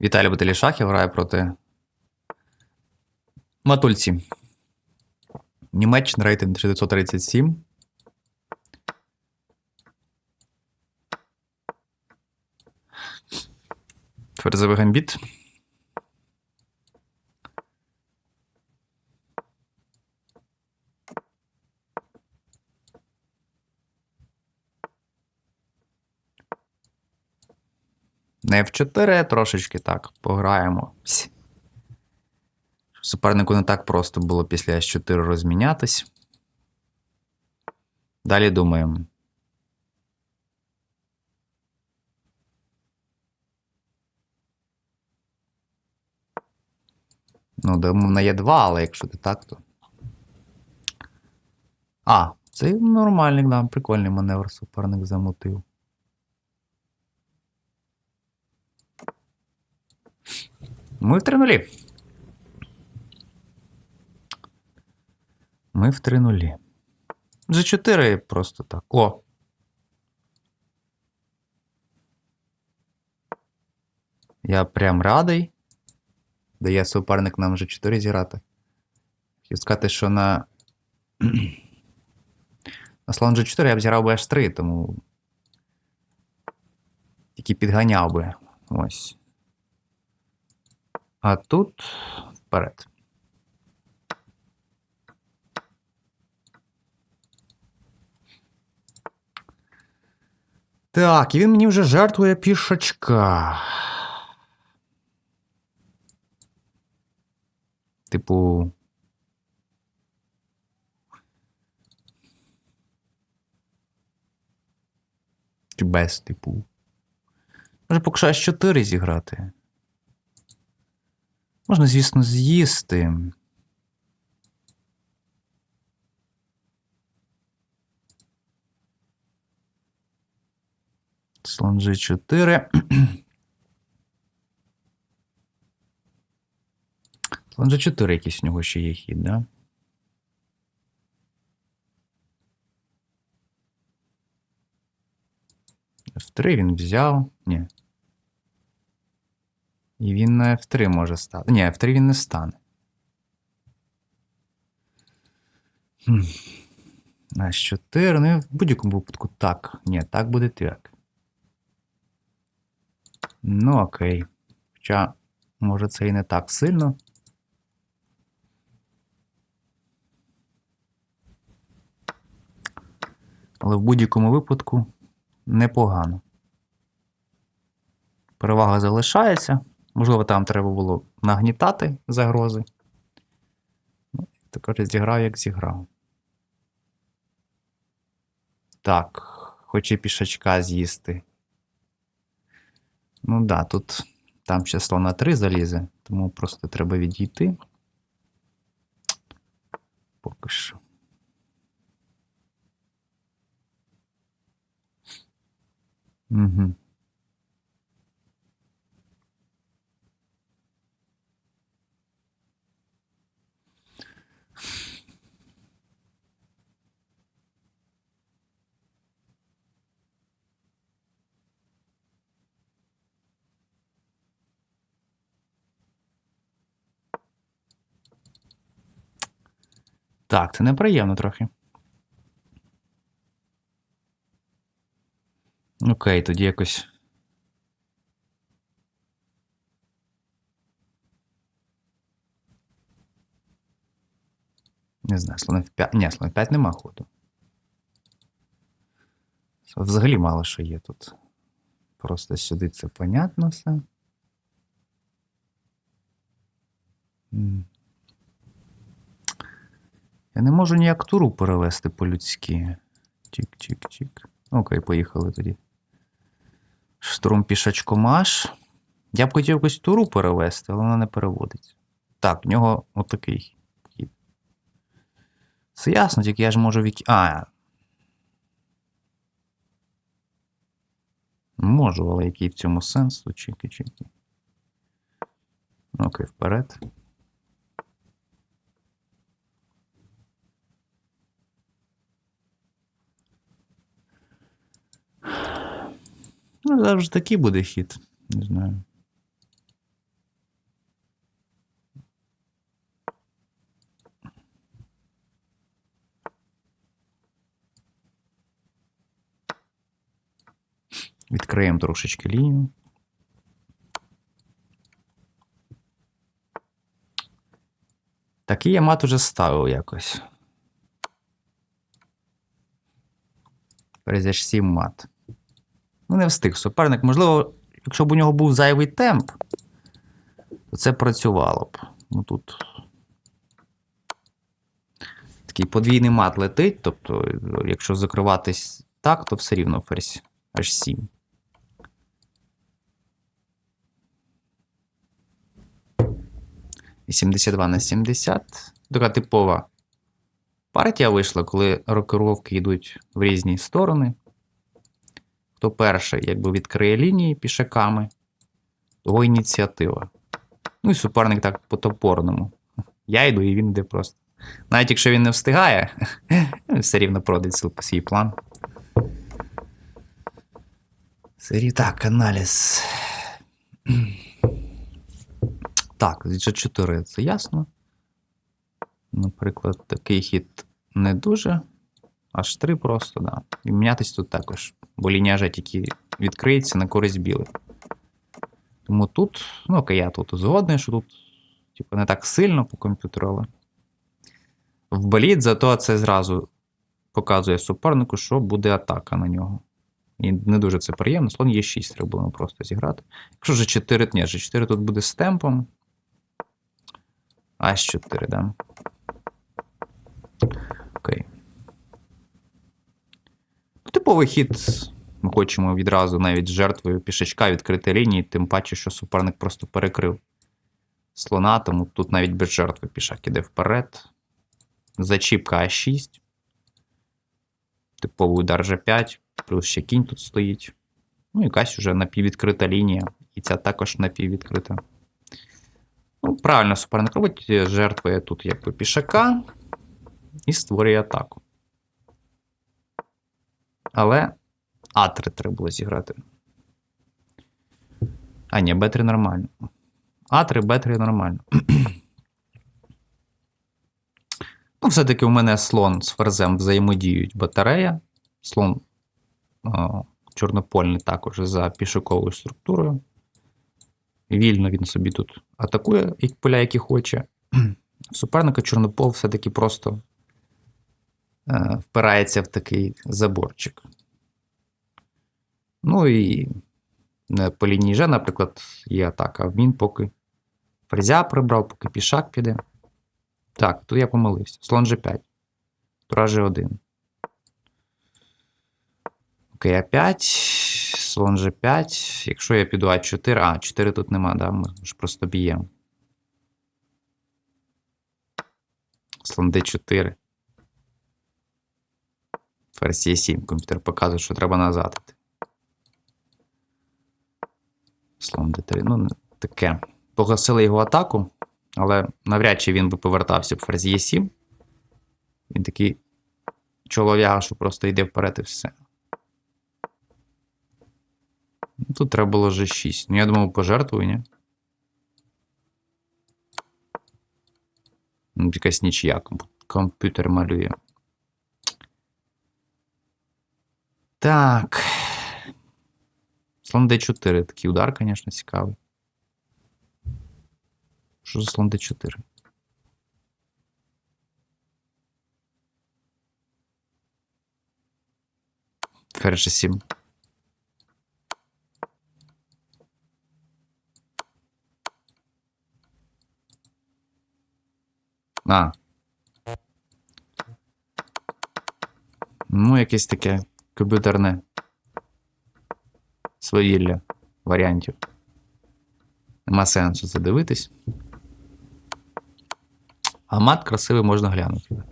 Віталій Баталішахів грає проти Матульці. Німеччина рейтинг 937. Ферзовий гамбіт. Не в 4, трошечки так пограємо. Супернику не так просто було після С4 розмінятись. Далі думаємо. Ну, думаю, на Е2, але якщо ти так, то. А, це нормальний, да, прикольний маневр суперник замутив. Ми в 3 нулі. Ми в 3 нулі. G4 просто так. О. Я прям радий. Дає суперник нам G4 зіграти. Хотів сказати, що на. на слон G4 я б зіграв би H3, тому. Тільки підганяв би. Ось. А тут вперед. Так, і він мені вже жертвує пішачка. Типу. Чи без, типу. Може, поки що С4 зіграти. Можна, звісно, з'їсти. Слон G4. Слон G4 якийсь у нього ще є хід, да? F3 він взяв. Ні. І він на F3 може стати. Ні, F3 він не стане. На H4. Ну, в будь-якому випадку так. Ні, так буде так. Ну, окей. Хоча, може, це і не так сильно. Але в будь-якому випадку непогано. Перевага залишається. Можливо, там треба було нагнітати загрози. Ну, кажуть, зіграв, як зіграв. Так, хоче пішачка з'їсти. Ну да, тут там ще слона 3 залізе, тому просто треба відійти. Поки що. Угу. Так, це неприємно трохи. Окей, тоді якось. Не знаю, слон F5. Ні, слон F5 нема ходу. Взагалі мало що є тут. Просто сюди це понятно все. Я не можу ніяк туру перевести по-людськи. Чик-чик-чик. Окей, поїхали тоді. Штурм пішачкомаш. Я б хотів якусь туру перевести, але вона не переводиться. Так, в нього отакий хід. Це ясно, тільки я ж можу віки. А. Можу, але який в цьому сенс? Чики-чики. Окей, вперед. Ну, завжди такий буде хід. Не знаю. Відкриємо трошечки лінію. Такий я мат уже ставив якось. Перезяч 7 мат. Не встиг суперник. Можливо, якщо б у нього був зайвий темп, то це працювало б. Ну тут. Такий подвійний мат летить, тобто, якщо закриватись так, то все рівно ферзь аж 7. І 72 на 70. Така типова партія вийшла, коли рокировки йдуть в різні сторони. Хто перший, якби відкриє лінії пішаками, того ініціатива. Ну і суперник так по топорному. Я йду, і він йде просто. Навіть якщо він не встигає, все рівно пройде свій план. Так, аналіз. Так, G4 це ясно. Наприклад, такий хід не дуже. Аж 3 просто, да. І мінятись тут також. Бо лінія G тільки відкриється на користь білих. Тому тут, ну окей, я тут згодний, що тут, типу, не так сильно по комп'ютеру, але. В боліт, зато це зразу показує супернику, що буде атака на нього. І не дуже це приємно. Слон є 6 треба було просто зіграти. Якщо ж 4, ні, ж 4 тут буде з темпом. Аж 4, да. Окей. Ну, Типовий хід. Ми хочемо відразу навіть з жертвою пішачка відкрити лінії, тим паче, що суперник просто перекрив слона, тому тут навіть без жертви пішак іде вперед. Зачіпка А6. Типовий удар G5, плюс ще кінь тут стоїть. Ну, якась вже напіввідкрита лінія. І ця також напіввідкрита. Ну, правильно, суперник робить, жертвує тут якби пішака і створює атаку. Але А3 треба було зіграти. А, ні, Б3 нормально. А3, Б3 нормально. ну, все-таки у мене слон з ферзем взаємодіють батарея. Слон о, чорнопольний також за пішаковою структурою. Вільно він собі тут атакує як поля, які хоче. Суперника Чорнопол все-таки просто впирається в такий заборчик. Ну і е, по лінії Ж, наприклад, є атака. Він поки ферзя прибрав, поки пішак піде. Так, тут я помилився. Слон G5. Тура G1. Окей, А5. Слон G5. Якщо я піду А4, а 4 тут нема, да? ми ж просто б'ємо. Слон D4. Ферзь Е7. Комп'ютер показує, що треба назад. Слон D3. Ну, таке. Погасили його атаку, але навряд чи він би повертався в ферзь Е7. Він такий чолов'яга, що просто йде вперед і все. Ну, Тут треба було G6. Ну, я думав, пожертвую, ні? Ну, якась нічия комп'ютер малює. Так. Слон D4. Такий удар, звісно, цікавий. Що за слон D4? Ферзь G7. А. Ну, якесь таке комп'ютерне свавілля варіантів. Нема сенсу це дивитись. А мат красивий можна глянути.